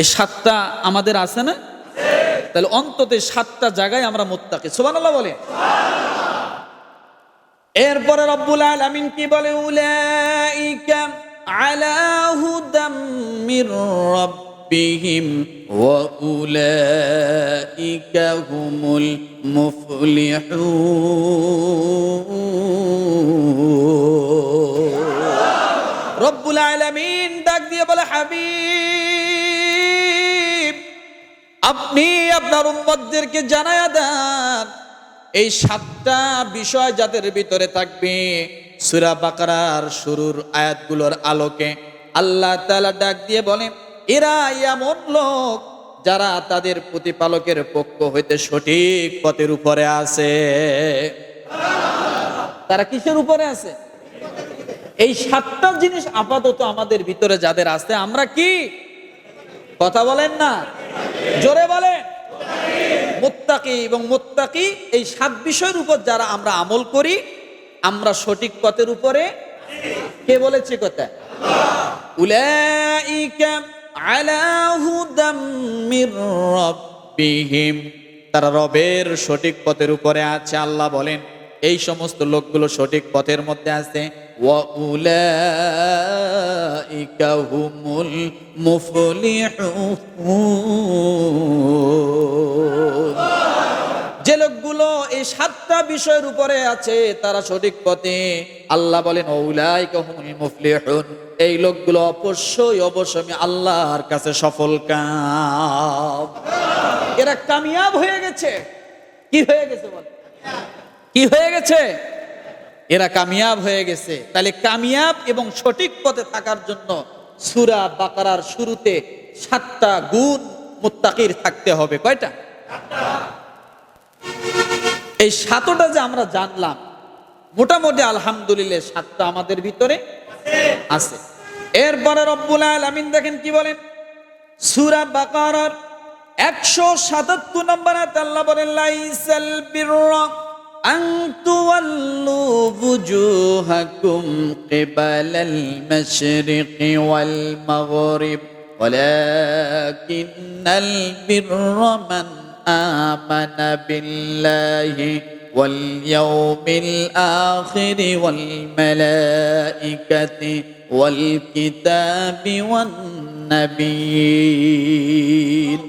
এই সাতটা আমাদের আছে না? তাহলে অন্তত সাতটা জায়গায় আমরা মোত্তাকি। সুবহানাল্লাহ বলে এরপরে রব্বুল আলামিন কি বলে? হুদাম মির রব্বুল আলামিন ডাক দিয়ে বলে, হাবিব আপনি আপনার উম্মতদেরকে জানায়া দেন। এই সাতটা বিষয় যাদের ভিতরে থাকবে, সুরা বাকারার শুরুর আয়াতগুলোর আলোকে আল্লাহ তাআলা ডাক দিয়ে বলে, এরা এমন লোক যারা তাদের প্রতিপালকের পক্ষ হইতে সঠিক পথের উপরে আছে। তারা কিসের উপরে আছে? এই সাতটা জিনিস আপাতত আমাদের ভিতরে যাদের আছে, আমরা কি? কথা বলেন না। জোরে বলেন। মুত্তাকি এবং মুত্তাকি, এই সাত বিষয়ের উপর যারা আমরা আমল করি, আমরা সঠিক পথের উপরে, কে বলেছে কথা? তারা রবের সঠিক পথের উপরে আছে, আল্লাহ বলেন, এই সমস্ত লোকগুলো সঠিক পথের মধ্যে আছে। উলাইকা হুমুল মুফলিহুন যে লোকগুলো এই সাতটা বিষয়ের উপরে আছে, তারা সঠিক পথে আল্লাহ বলেন, ওউলাইকা হুমুল মুফলিহুন। এই লোকগুলো অবশ্যই অবশ্যই আমি আল্লাহর কাছে সফল কাম। এরা কামিয়াব হয়ে গেছে। কি হয়ে গেছে বল? কি হয়ে গেছে? এরা কামিয়াব হয়ে গেছে। তাহলে কামিয়াব এবং সঠিক পথে থাকার জন্য সুরা বাকারার শুরুতে সাতটা গুণ মুত্তাকির থাকতে হবে। কয়টা? এই সাতটা যে আমরা জানলাম, মোটামুটি আলহামদুলিল্লাহ সাতটা আমাদের ভিতরে আছে। এরপরে রব্বুল আলামিন দেখেন কি বলেন? সূরা বাকারার 177 নম্বর আয়াত আল্লাহ বলেন আন তুওয়াল্লু বুজুহাকুম কিবালাল মাশরিকি ওয়াল মাগরিব ولكن البر من آمن بالله واليوم الآخر والملائكة والكتاب والنبيين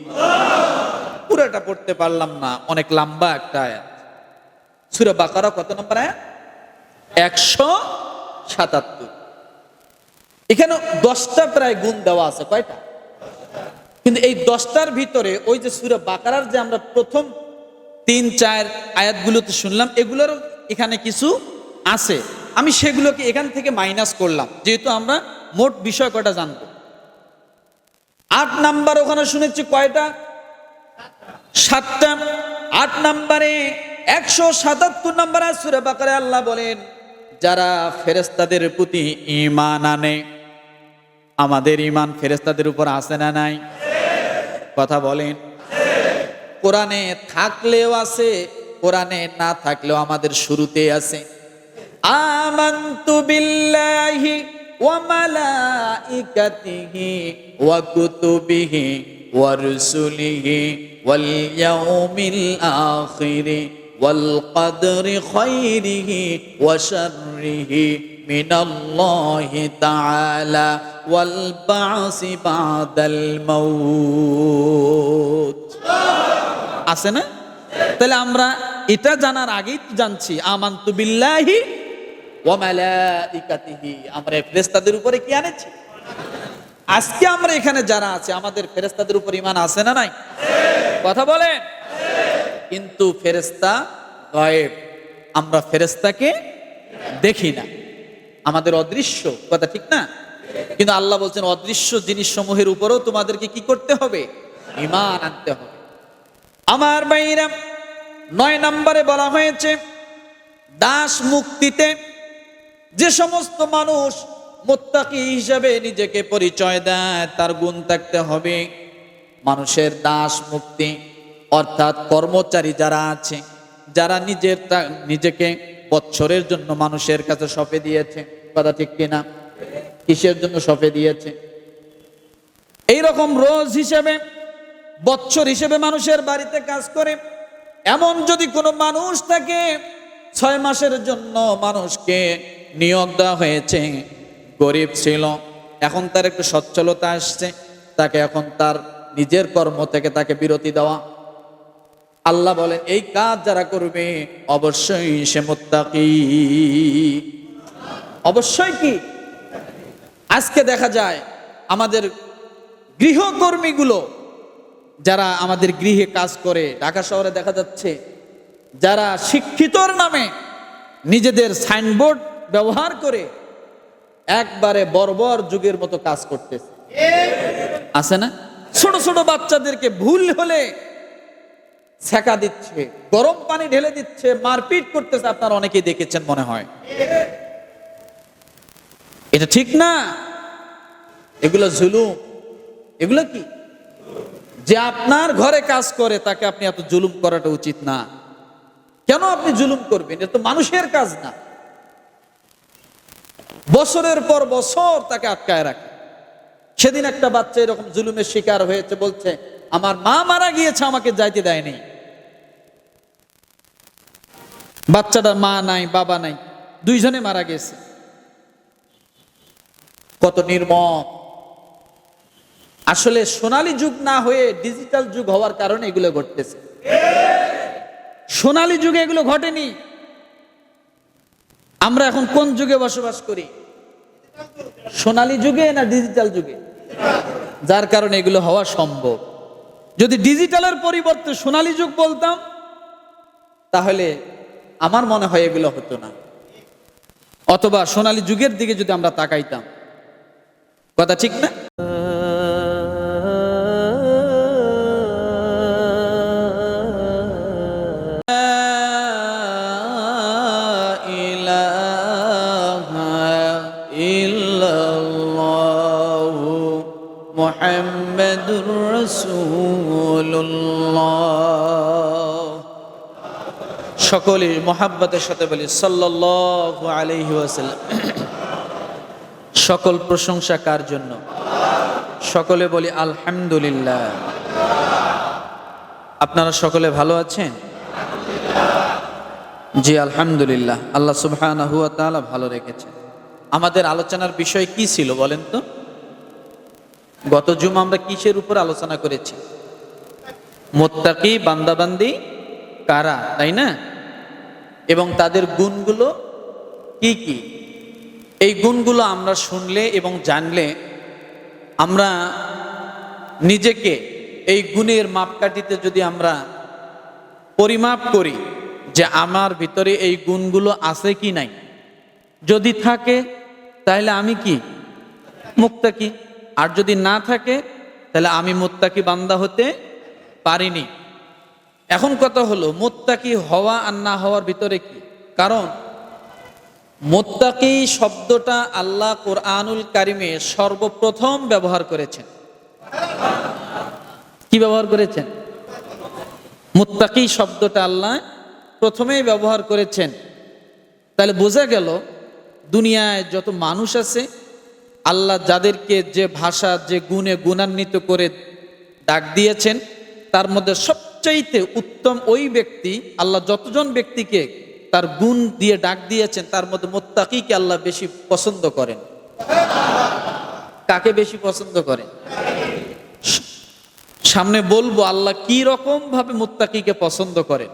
পুরোটা পড়তে পারলাম না অনেক লম্বা একটা আয়াত সুরা বাকারা কত নম্বর আয়াত? একশো সাতাত্তর। এখানে দশটা প্রায় গুণ দেওয়া আছে, কয়টা? কিন্তু এই দশটার ভিতরে ওই যে সুরা বাকারার যে আমরা প্রথম তিন, চার আয়াতগুলোতে শুনলাম এগুলোর এখানে কিছু আছে। আমি সেগুলোকে এখান থেকে মাইনাস করলাম, যেহেতু আমরা মোট বিষয় কয়টা জানব? আট নাম্বার ওখানে শুনেছি কয়টা? সাতটা। আট নাম্বারে একশো সাতাত্তর নাম্বার সুরে বাকারে আল্লাহ বলেন, যারা ফেরেস্তাদের প্রতি ইমান আনে, আমাদের ইমান ফেরেস্তাদের উপর আসে না নাই? কথা বলেন। কোরআনে থাকলেও আছে, কোরআনে না থাকলেও আমাদের শুরুতে আছে। বিল্লাহি ওয়া ওয়া রুসুলিহি খাইরিহি ওয়া শাররিহি মিনাল্লাহি তাআলা ওয়াল বাসি বাদাল মাউত। আছে না? তাহলে আমরা এটা জানার আগেই জানছি, আমান্তু বিল্লাহি ওয়া মালাইকাতিহি। আমরা ফেরেশতাদের উপরে কি আনেছি? আজকে আমরা এখানে যারা আছে, আমাদের ফেরেশতাদের উপর ঈমান আছে না নাই? কথা বলেন। কিন্তু ফেরেশতা গায়েব। আমরা ফেরেশতাকে দেখি না। আমাদের অদৃশ্য, কথা ঠিক না? কিন্তু আল্লাহ বলছেন, অদৃশ্য জিনিস সমূহের উপরেও তোমাদেরকে কি করতে হবে? ঈমান আনতে হবে। আমার বাইরা নয় নম্বরে বলা হয়েছে, দাস মুক্তিতে যে সমস্ত মানুষ মোত্তাকি হিসাবে নিজেকে পরিচয় দেয়, তার গুণ থাকতে হবে। মানুষের দাস মুক্তি অর্থাৎ কর্মচারী যারা আছে, যারা নিজের নিজেকে বৎসরের জন্য মানুষের কাছে সঁপে দিয়েছে, কথা ঠিক কিনা? কিসের জন্য সঁপে দিয়েছে? এই রকম রোজ হিসেবে, বৎসর হিসেবে মানুষের বাড়িতে কাজ করে, এমন যদি কোনো মানুষ থাকে, ছয় মাসের জন্য মানুষকে নিয়োগ দেওয়া হয়েছে। গরিব ছিল, এখন তার একটু সচ্ছলতা আসছে, তাকে এখন তার নিজের কর্ম থেকে তাকে বিরতি দেওয়া আল্লাহ বলেন এই কাজ যারা করবে, অবশ্যই সে মোত্তাকি। অবশ্যই কি? আজকে দেখা যায়, আমাদের গৃহকর্মীগুলো, যারা আমাদের গৃহে কাজ করে, ঢাকা শহরে দেখা যাচ্ছে, যারা শিক্ষিতর নামে নিজেদের সাইনবোর্ড ব্যবহার করে, একবারে বর্বর যুগের মতো কাজ করতেছে। আছে না? ছোট ছোট বাচ্চাদেরকে ভুল হলে ছেঁকা দিচ্ছে, গরম পানি ঢেলে দিচ্ছে, মারপিট করতেছে। আপনারা অনেকেই দেখেছেন মনে হয়। এটা ঠিক না? এগুলো জুলুম। এগুলো কি? যে আপনার ঘরে কাজ করে, তাকে আপনি এত জুলুম করাটা উচিত না। কেন আপনি জুলুম করবেন? এটা তো মানুষের কাজ না। বছরের পর বছর তাকে আটকায় রাখে। সেদিন একটা বাচ্চা এরকম জুলুমের শিকার হয়েছে, বলছে, আমার মা মারা গিয়েছে, আমাকে যাইতে দেয়নি। বাচ্চাটার মা নাই, বাবা নাই, দুইজনে মারা গেছে। কত নির্মম। আসলে সোনালী যুগ না হয়ে ডিজিটাল যুগ হওয়ার কারণে এগুলো ঘটতেছে। সোনালী যুগে এগুলো ঘটেনি। আমরা এখন কোন যুগে বসবাস করি? সোনালী যুগে না ডিজিটাল যুগে? যার কারণে এগুলো হওয়া সম্ভব। যদি ডিজিটালের পরিবর্তে সোনালী যুগ বলতাম, তাহলে আমার মনে হয় এগুলো হতো না। অথবা সোনালী যুগের দিকে যদি আমরা তাকাইতাম। কথা ঠিক না? সকলে মোহাব্বতের সাথে বলি, সাল্লাল্লাহু আলাইহি ওয়াসাল্লাম। সকল প্রশংসা কার জন্য? সকলে বলি, আলহামদুলিল্লাহ। আপনারা সকলে ভালো আছেন? জি, আলহামদুলিল্লাহ। আল্লাহ সুবহানাহু ওয়া তাআলা ভালো রেখেছেন আমাদের আলোচনার বিষয় কি ছিল বলেন তো? গত জুম আমরা কিসের উপর আলোচনা করেছি? মোত্তাকি, বান্দাবান্দি, কারা, তাই না? এবং তাদের গুণগুলো কি কি? এই গুণগুলো আমরা শুনলে এবং জানলে আমরা নিজেকে এই গুণের মাপকাঠিতে যদি আমরা পরিমাপ করি যে আমার ভিতরে এই গুণগুলো আছে কি নাই, যদি থাকে তাহলে আমি কি? মুক্তাকি আর যদি না থাকে তাহলে আমি মুত্তাকি বান্দা হতে পারিনি। এখন কথা হলো, মোত্তাকি হওয়া আর না হওয়ার ভিতরে কি? কারণ, মোত্তাকি শব্দটা আল্লাহ কোরআনুল কারিমে সর্বপ্রথম ব্যবহার করেছেন। কি ব্যবহার করেছেন? মোত্তাকি শব্দটা আল্লাহ প্রথমেই ব্যবহার করেছেন। তাহলে বোঝা গেল, দুনিয়ায় যত মানুষ আছে, আল্লাহ যাদেরকে যে ভাষা, যে গুণে গুণান্বিত করে ডাক দিয়েছেন তার মধ্যে সবচাইতে উত্তম ওই ব্যক্তি, আল্লাহ যতজন ব্যক্তিকে তার গুণ দিয়ে ডাক দিয়েছেন, তার মধ্যে মোত্তাকিকে আল্লাহ বেশি পছন্দ করেন। কাকে বেশি পছন্দ করেন? সামনে বলব, আল্লাহ কি রকম ভাবে মুত্তাকিকে পছন্দ করেন?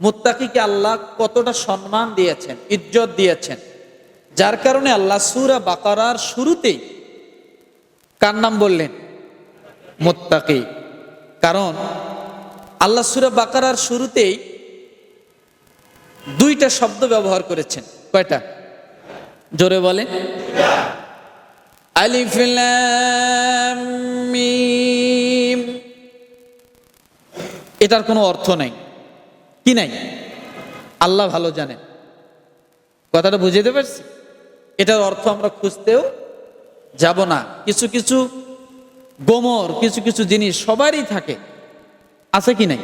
মুত্তাকিকে আল্লাহ কতটা সম্মান দিয়েছেন, ইজ্জত দিয়েছেন? যার কারণে আল্লাহ সুরা বাকারার শুরুতেই কার নাম বললেন? মোত্তাকি। কারণ আল্লাহ সুরা বাকারার শুরুতেই দুইটা শব্দ ব্যবহার করেছেন। কয়টা? জোরে মিম। এটার কোনো অর্থ নাই। কি নাই? আল্লাহ ভালো জানে কথাটা বুঝতে পারছি? এটার অর্থ আমরা খুঁজতেও যাব না। কিছু কিছু গোমর, কিছু কিছু জিনিস সবারই থাকে। আছে কি নাই?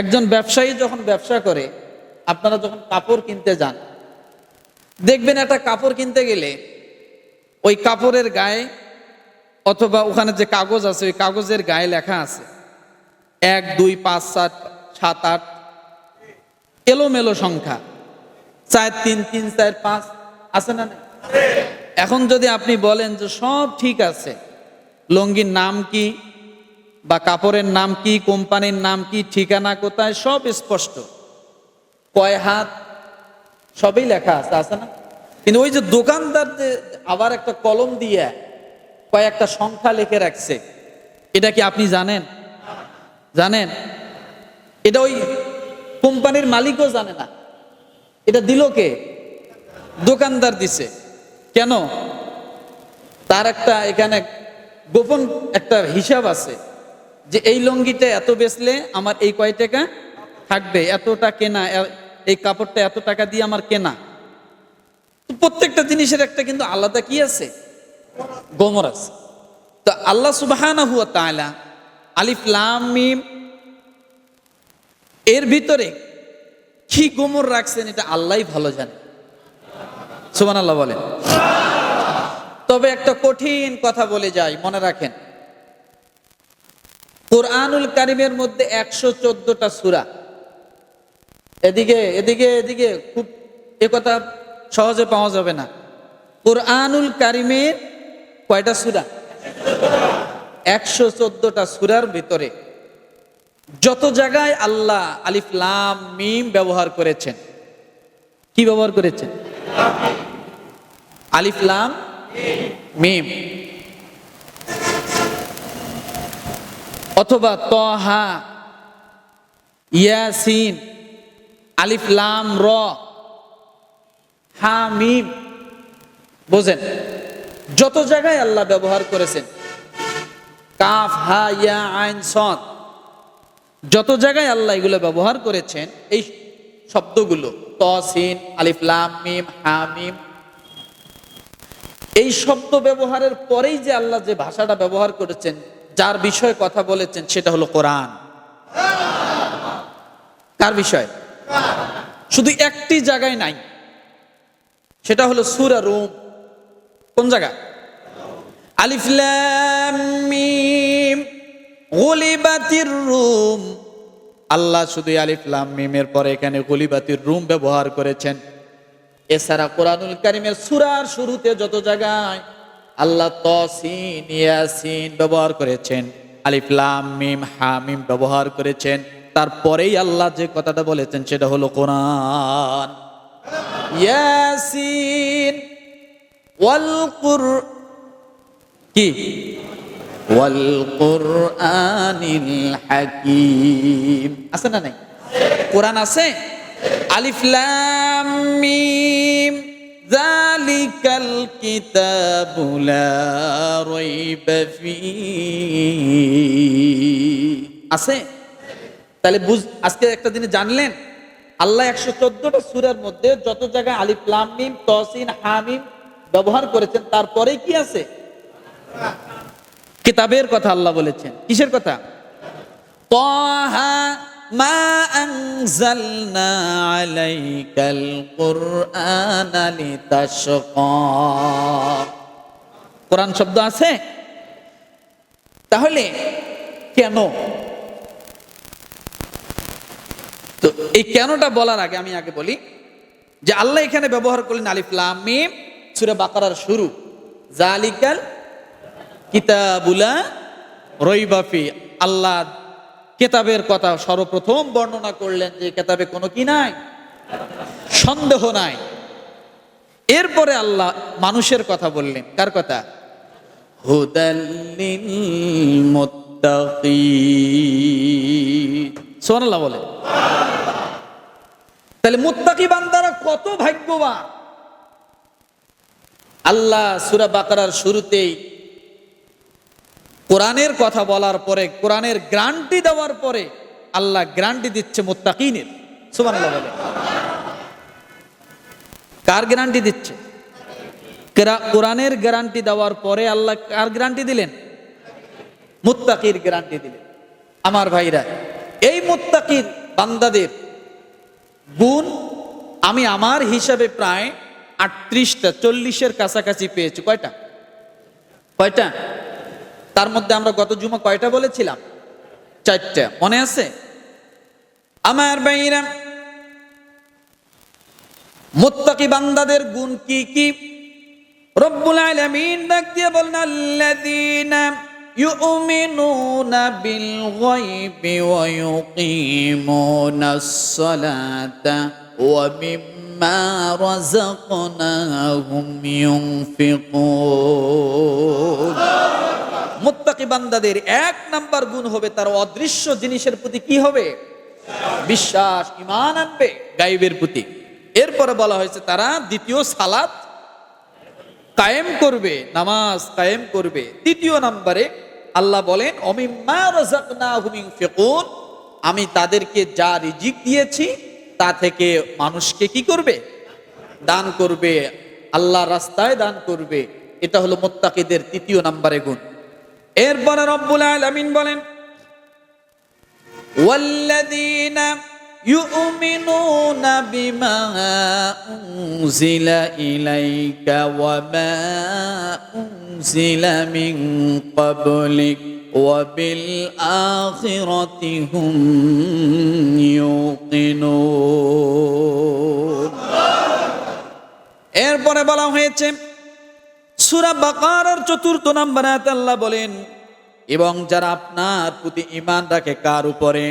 একজন ব্যবসায়ী যখন ব্যবসা করে, আপনারা যখন কাপড় কিনতে যান, দেখবেন একটা কাপড় কিনতে গেলে ওই কাপড়ের গায়ে অথবা ওখানে যে কাগজ আছে, ওই কাগজের গায়ে লেখা আছে, এক, দুই, পাঁচ, সাত সাত, আট, এলোমেলো সংখ্যা। চার, তিন তিন, চার, পাঁচ, আছে না এখন যদি আপনি বলেন যে সব ঠিক আছে লঙ্গির নাম কি বা কাপড়ের নাম কি, কোম্পানির নাম কি, ঠিকানা কোথায়, সব স্পষ্ট। কয় হাত, সবই লেখা আছে আছে না? কিন্তু ওই যে দোকানদার যে আবার একটা কলম দিয়ে কয়েকটা সংখ্যা লিখে রাখছে, এটা কি আপনি জানেন? জানেন? এটা ওই কোম্পানির মালিকও জানে না। এটা দিল কে? দোকানদার দিছে। কেন? তার একটা এখানে গোপন একটা হিসাব আছে যে এই লঙ্গিটা এত বেচলে আমার এই কয় টাকা থাকবে? এতটা কেনা এই কাপড়টা এত টাকা দিয়ে আমার কেনা? প্রত্যেকটা জিনিসের একটা কিন্তু আলাদা কি আছে? গোমর আছে। তো আল্লাহ সুবাহানা হুয়া তাআলা আলিফ লাম মিম এর ভিতরে কি গোমর রাখছেন এটা আল্লাহই ভালো জানে। সুবান আল্লাহ বলেন। তবে একটা কঠিন কথা বলে যাই, মনে রাখেন। কোরআনুল কারিমের মধ্যে একশো চোদ্দটা সুরা। এদিকে এদিকে এদিকে, খুব এ কথা সহজে পাওয়া যাবে না। কোরআনুল কারিমের কয়টা সুরা? একশো চোদ্দটা সুরার ভিতরে যত জায়গায় আল্লাহ আলিফ, লাম, মিম ব্যবহার করেছেন। কি ব্যবহার করেছেন? আলিফ, লাম মিম। অথবা তহা, ইয়াসিন, আলিফ, লাম, র, হা, মিম। বোঝেন, যত জায়গায় আল্লাহ ব্যবহার করেছেন, কাফ, হা, ইয়া, আইন সদ যত জায়গায় আল্লাহ এগুলো ব্যবহার করেছেন, এই শব্দগুলো তসিন আলিফ, লাম, মিম, হা, মিম এই শব্দ ব্যবহারের পরেই যে আল্লাহ যে ভাষাটা ব্যবহার করেছেন, যার বিষয়ে কথা বলেছেন, সেটা হলো কোরআন। কার বিষয়? শুধু একটি জায়গায় নাই। সেটা হলো সুরা রুম। কোন জায়গা? আলিফ লাম মিম। গুলিবাতির রুম। আল্লাহ শুধু আলিফ লাম মিমের পরে এখানে গলিবাতির রুম ব্যবহার করেছেন। এছাড়া কোরআনুল কারিমের সুরার শুরুতে যত জায়গায় আল্লাহ তসিন, ইয়াসিন ব্যবহার করেছেন, আলিফ, লাম, মিম, হা, মিম ব্যবহার করেছেন, তারপরেই আল্লাহ যে কথাটা বলেছেন সেটা হলো কোরআন। ইয়াসিন ওয়াল কুর, কি? ওয়াল কুরআনিল হাকিম। আছে না নাই? কোরআন আছে? আলিফ মিম যালিকাল কিতাবু লা রাইবা ফি আছে? তাহলে বুঝ, আজকে একটা জিনিস জানলেন, আল্লাহ একশো চোদ্দটা সুরের মধ্যে যত জায়গায় আলিফ, লাম, মিম তসিন হামিম ব্যবহার করেছেন, তারপরে কি আছে? কিতাবের কথা আল্লাহ বলেছেন। কিসের কথা? তাহা মা আনজালনা আলাইকাল কুরআনা লিতাশকা। কোরআন শব্দ আছে? তাহলে কেন? তো এই কেনটা বলার আগে আমি আগে বলি যে আল্লাহ এখানে ব্যবহার করলেন আলিফ লাম মিম, সূরা বাকারার শুরু। জালিকাল কিতাবুলা রইবাফি আল্লাহ কেতাবের কথা সর্বপ্রথম বর্ণনা করলেন যে কেতাবে কোনো কি নাই? সন্দেহ নাই। এরপরে আল্লাহ মানুষের কথা বললেন। কার কথা? সুবহানাল্লাহ বলে তাহলে মুত্তাকি বান্দারা কত ভাগ্যবান। আল্লাহ সূরা বাকারার শুরুতেই কোরআনের কথা বলার পরে, কোরআনের গ্রান্টি দেওয়ার পরে আল্লাহ গ্রান্টি দিচ্ছে মুত্তাকিনের। বলে। কার গ্যারান্টি দিচ্ছে? কেরা- কোরআনের গ্যারান্টি দেওয়ার পরে আল্লাহ কার গ্যারান্টি দিলেন? মুত্তাকির গ্যারান্টি দিলেন। আমার ভাইরা, এই মুত্তাকির বান্দাদের গুণ আমি আমার হিসাবে প্রায় আটত্রিশটা, চল্লিশের কাছাকাছি পেয়েছি। কয়টা? কয়টা? তার মধ্যে আমরা গত জুমা কয়টা বলেছিলাম? চারটা। মনে আছে? আমার ভাইরা মুত্তাকি বান্দাদের গুণ কি কি? রব্বুল আলামিন ডাক দিয়ে বলেন, আল্লাযীনা ওয়া ইউকিমুনাস সালাতা ওয়া মিম্মা রাযাকনাহুম ইউনফিকুন। মুত্তাকি বান্দাদের এক নাম্বার গুণ হবে তার অদৃশ্য জিনিসের প্রতি কি হবে? বিশ্বাস ইমান আনবে গাইবের প্রতি। এরপরে বলা হয়েছে তারা দ্বিতীয় সালাত কায়েম করবে, নামাজ কায়েম করবে। তৃতীয় নম্বরে আল্লাহ বলেন আমি তাদেরকে যা রিজিক দিয়েছি, তা থেকে মানুষকে কি করবে? দান করবে আল্লাহ রাস্তায় দান করবে। এটা হলো মোত্তাকিদের তৃতীয় নম্বরে গুণ। এরপরে রব্বুল আলামিন বলেন والذين يؤمنون بما أنزل إليك وما أنزل من قبلك وبالآخرة هم يوقنون এরপরে বলা হয়েছে সুরা বাকারার চতুর্থ নম্বর আয়াতে আল্লাহ বলেন, এবং যারা আপনার প্রতি ইমান রাখে কার উপরে?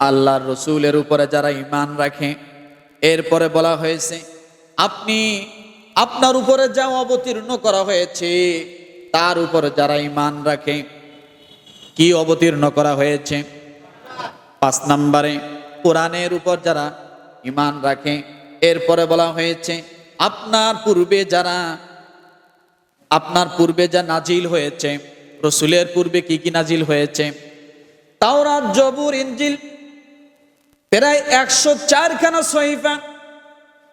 আল্লাহর রসুলের উপরে যারা ইমান রাখে, এরপরে বলা হয়েছে, আপনি আপনার উপরে যা অবতীর্ণ করা হয়েছে, তার উপরে যারা ইমান রাখে, কি অবতীর্ণ করা হয়েছে? পাঁচ নম্বরে, কোরআনের উপর যারা ইমান রাখে, এরপরে বলা হয়েছে, আপনার পূর্বে যারা আপনার পূর্বে যা নাজিল হয়েছে, রসুলের পূর্বে কি কি নাজিল হয়েছে? তাওরাত, জবুর ইঞ্জিল প্রায় একশো চারখানা সহিফা,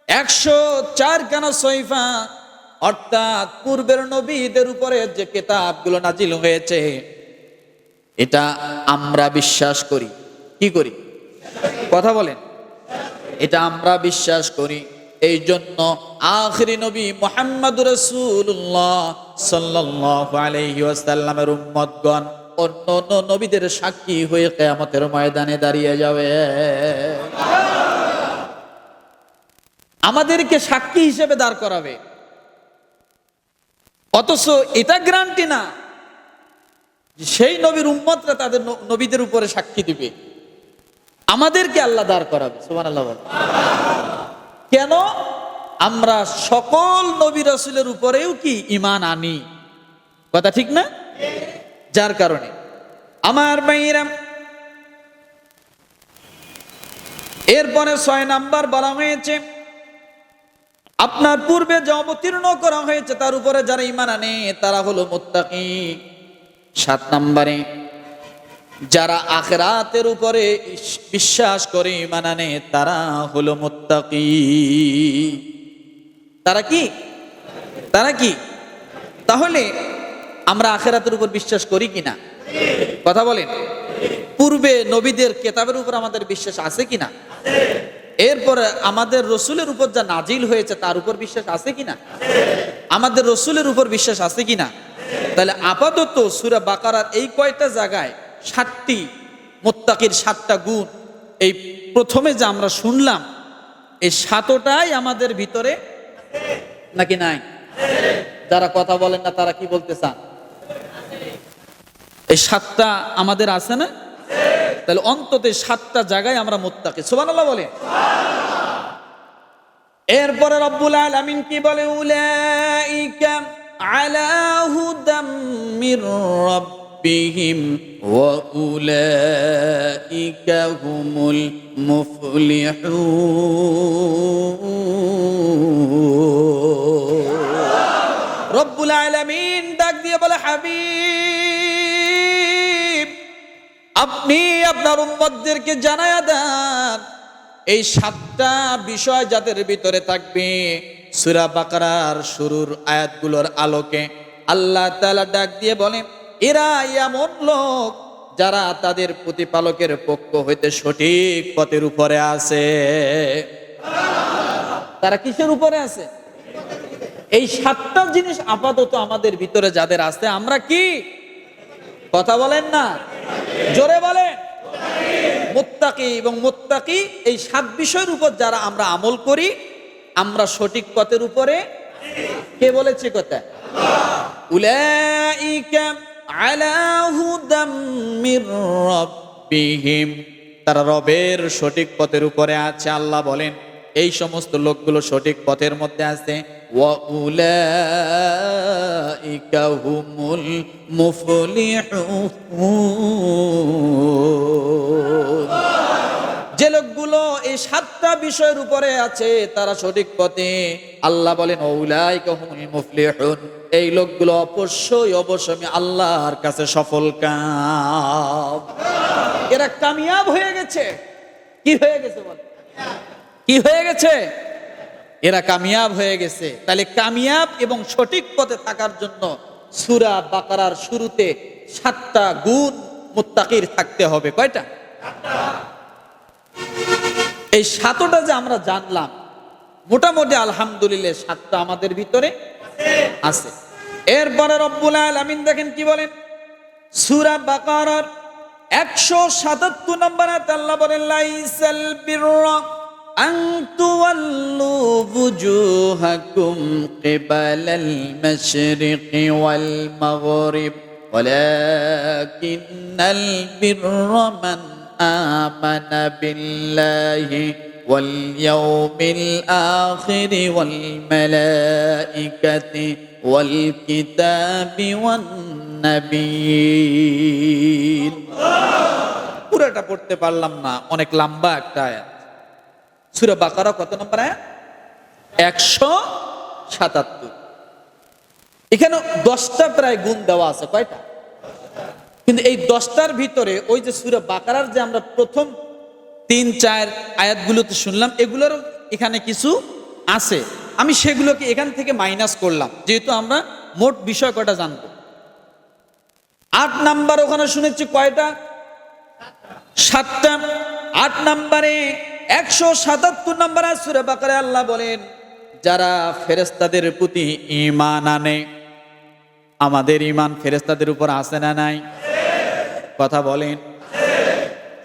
একশো চারখানা সহিফা, অর্থাৎ পূর্বের নবীদের উপরে যে কেতাবগুলো নাজিল হয়েছে, এটা আমরা বিশ্বাস করি। কি করি? কথা বলেন। এটা আমরা বিশ্বাস করি। এই জন্য আখরি নবী মোহাম্মদ রসুল্লাহ সাল্লাল্লাহু আলাইহি ওয়াসাল্লামের উম্মতগণ অন্য অন্য নবীদের সাক্ষী হয়ে কেয়ামতের ময়দানে দাঁড়িয়ে যাবে। আমাদেরকে সাক্ষী হিসেবে দাঁড় করাবে। অথচ এটা গ্রান্টি না সেই নবীর উম্মতরা তাদের নবীদের উপরে সাক্ষী দিবে। আমাদেরকে আল্লাহ দাঁড় করাবে সুমান আল্লাহ কেন? আমরা সকল নবী রসুলের উপরেও কি ইমান আনি? কথা ঠিক না? যার কারণে। আমার মেয়েরাম এরপরে ছয় নাম্বার বলা হয়েছে, আপনার পূর্বে যা অবতীর্ণ করা হয়েছে তার উপরে যারা ইমান আনে, তারা হলো মোত্তাকি। সাত নাম্বারে যারা আখরাতের উপরে বিশ্বাস করে ইমান আনে, তারা হলো মোত্তাকি। তারা কি? তারা কি? তাহলে আমরা আখেরাতের উপর বিশ্বাস করি কিনা কথা বলেন। পূর্বে নবীদের কেতাবের উপর আমাদের বিশ্বাস আছে কিনা এরপরে আমাদের রসুলের উপর যা নাজিল হয়েছে, তার উপর বিশ্বাস আছে কিনা আমাদের রসুলের উপর বিশ্বাস আছে কিনা তাহলে আপাতত সুরা বাকারার এই কয়টা জায়গায় সাতটি, মোত্তাকির সাতটা গুণ। এই প্রথমে যে আমরা শুনলাম, এই সাতটাই আমাদের ভিতরে নাকি নাই? যারা কথা বলেন না, তারা কি বলতে চান? এই সাতটা আমাদের আছে না? তাহলে অন্তত সাতটা জায়গায় আমরা মোত্তাকি। সুবহানাল্লাহ বলে এরপরে রব্বুল আলামিন কি বলে? উলাইকা আলা হুদাম মির ওয়া উলাইকা হুমুল মুফলিহুন রব্বুল আলামিন ডাক দিয়ে বলে, হাবিব, আপনি আপনার উম্মতদেরকে জানায়া দেন, এই সাতটা বিষয় যাদের ভিতরে থাকবে, সূরা বাকারার শুরুর আয়াতগুলোর আলোকে। আল্লাহ তাআলা ডাক দিয়ে বলে এরা এমন লোক যারা তাদের প্রতিপালকের পক্ষ হইতে সঠিক পথের উপরে আছে। তারা কিসের উপরে আছে? এই সাতটা জিনিস আপাতত আমাদের ভিতরে যাদের আছে, আমরা কি? কথা বলেন না? জোরে বলেন। মোত্তাকি এবং মোত্তাকি, এই সাত বিষয়ের উপর যারা আমরা আমল করি, আমরা সঠিক পথের উপরে কে বলেছে কথা? উলাইকা তারা রবের সঠিক পথের উপরে আছে, আল্লাহ বলেন। এই সমস্ত লোকগুলো সঠিক পথের মধ্যে আছে। যে লোকগুলো এই সাতটা বিষয়ের উপরে আছে, তারা সঠিক পথে, আল্লাহ বলেন ওউলাইকা হুমুল মুফলিহুন। এই লোকগুলো অবশ্যই অবশ্যই আমি আল্লাহর কাছে সফল কাম। এরা কামিয়াব হয়ে গেছে। কি হয়ে গেছে বল? কি হয়ে গেছে? এরা কামিয়াব হয়ে গেছে। তাহলে কামিয়াব এবং সঠিক পথে থাকার জন্য সুরা বাকারার শুরুতে সাতটা গুণ মুত্তাকির থাকতে হবে। কয়টা? এই সাতটা যে আমরা জানলাম, মোটামুটি আলহামদুলিল্লাহ সাতটা আমাদের ভিতরে। আছে এরপরে রব্বুল আলামিন দেখেন কি বলেন সূরা বাকারার 177 নম্বর আয়াতে আল্লাহ বলেন লাইসাল বিররা আন তুওয়াল্লু wujuhakum qibalal mashriqi wal maghrib ولكن البر من آمن بالله واليوم الآخر والملائكة والكتاب والنبيين পুরোটা পড়তে পারলাম না অনেক লম্বা একটা আয়াত সুরা বাকারা কত নম্বর আয়াত একশো সাতাত্তর এখানে দশটা প্রায় গুণ দেওয়া আছে কয়টা কিন্তু এই দশটার ভিতরে ওই যে সুরা বাকারার যে আমরা প্রথম তিন, চার আয়াতগুলোতে শুনলাম, এগুলোর এখানে কিছু আছে। আমি সেগুলোকে এখান থেকে মাইনাস করলাম, যেহেতু আমরা মোট বিষয় কয়টা জানব? আট নাম্বার ওখানে শুনেছি কয়টা? সাতটা। আট নাম্বারে একশো সাতাত্তর নাম্বার সুরে বাকারে আল্লাহ বলেন, যারা ফেরেস্তাদের প্রতি ইমান আনে, আমাদের ইমান ফেরেস্তাদের উপর আসে না নাই? কথা বলেন।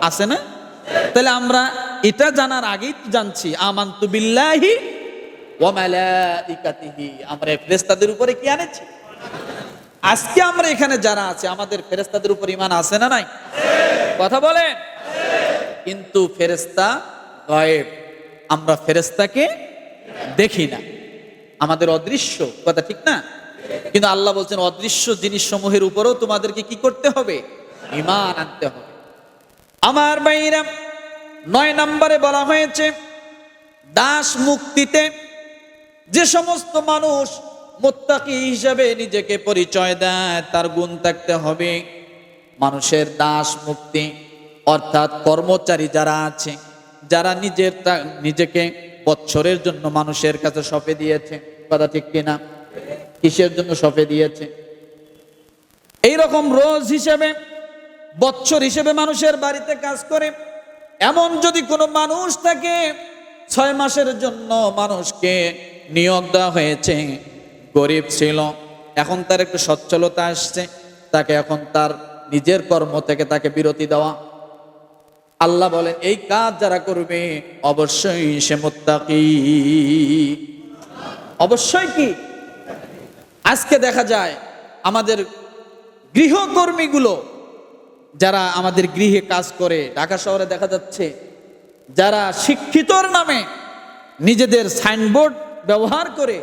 আছে না? তাহলে আমরা এটা জানার আগেই জানছি, আমান্তু বিল্লাহি ওয়া মালাইকাতিহি। আমরা ফেরেশতাদের উপরে কি আনেছি? আজকে আমরা এখানে যারা আছে, আমাদের ফেরেশতাদের উপর ঈমান আছে না নাই? কথা বলেন? কিন্তু ফেরেশতা গায়েব। আমরা ফেরেশতাকে দেখি না। আমাদের অদৃশ্য, কথা ঠিক না? কিন্তু আল্লাহ বলছেন, অদৃশ্য জিনিস সমূহের উপরেও তোমাদেরকে কি করতে হবে? ইমান আনতে হবে। আমার বাইরা নয় নম্বরে বলা হয়েছে, দাস মুক্তিতে যে সমস্ত মানুষ মোত্তাকি হিসাবে নিজেকে পরিচয় দেয়, তার গুণ থাকতে হবে মানুষের দাস মুক্তি। অর্থাৎ কর্মচারী যারা আছে, যারা নিজের নিজেকে বৎসরের জন্য মানুষের কাছে সঁপে দিয়েছে, কথা ঠিক কিনা? কিসের জন্য সঁপে দিয়েছে? এই রকম রোজ হিসেবে বৎসর হিসেবে মানুষের বাড়িতে কাজ করে। এমন যদি কোনো মানুষ থাকে, ছয় মাসের জন্য মানুষকে নিয়োগ দেওয়া হয়েছে। গরিব ছিল, এখন তার একটু সচ্ছলতা আসছে, তাকে এখন তার নিজের কর্ম থেকে তাকে বিরতি দেওয়া। আল্লাহ বলেন এই কাজ যারা করবে, অবশ্যই সে মুত্তাকি। অবশ্যই কি? আজকে দেখা যায়, আমাদের গৃহকর্মীগুলো যারা আমাদের গৃহে কাজ করে, ঢাকা শহরে দেখা যাচ্ছে, যারা শিক্ষিতর নামে নিজেদের সাইনবোর্ড ব্যবহার করে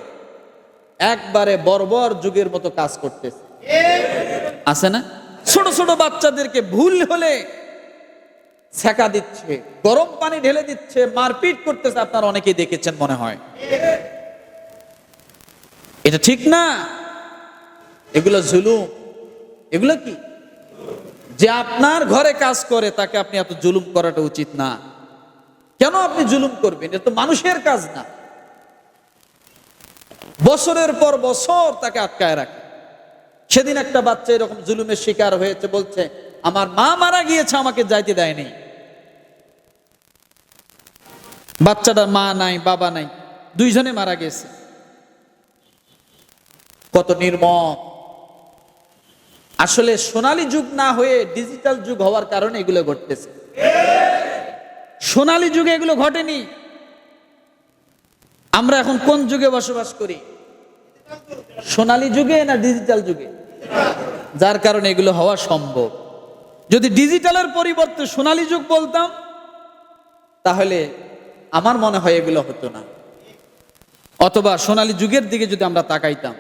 একবারে বর্বর যুগের মতো কাজ করতেছে। আছে না? ছোট ছোট বাচ্চাদেরকে ভুল হলে ছেঁকা দিচ্ছে, গরম পানি ঢেলে দিচ্ছে, মারপিট করতেছে, আপনারা অনেকেই দেখেছেন মনে হয়। এটা ঠিক না? এগুলো জুলুম। এগুলো কি? যে আপনার ঘরে কাজ করে, তাকে আপনি এত জুলুম করাটা উচিত না। কেন আপনি জুলুম করবেন? এটা তো মানুষের কাজ না। বছরের পর বছর তাকে আটকায় রাখে। সেদিন একটা বাচ্চা এরকম জুলুমের শিকার হয়েছে, বলছে, আমার মা মারা গিয়েছে, আমাকে যাইতে দেয়নি। বাচ্চাটার মা নাই, বাবা নাই, দুইজনে মারা গেছে। কত নির্মম আসলে সোনালী যুগ না হয়ে ডিজিটাল যুগ হওয়ার কারণে এগুলো ঘটতেছে। সোনালী যুগে এগুলো ঘটেনি। আমরা এখন কোন যুগে বসবাস করি? সোনালী যুগে না ডিজিটাল যুগে? যার কারণে এগুলো হওয়া সম্ভব। যদি ডিজিটালের পরিবর্তে সোনালী যুগ বলতাম, তাহলে আমার মনে হয় এগুলো হতো না। অথবা সোনালী যুগের দিকে যদি আমরা তাকাইতাম।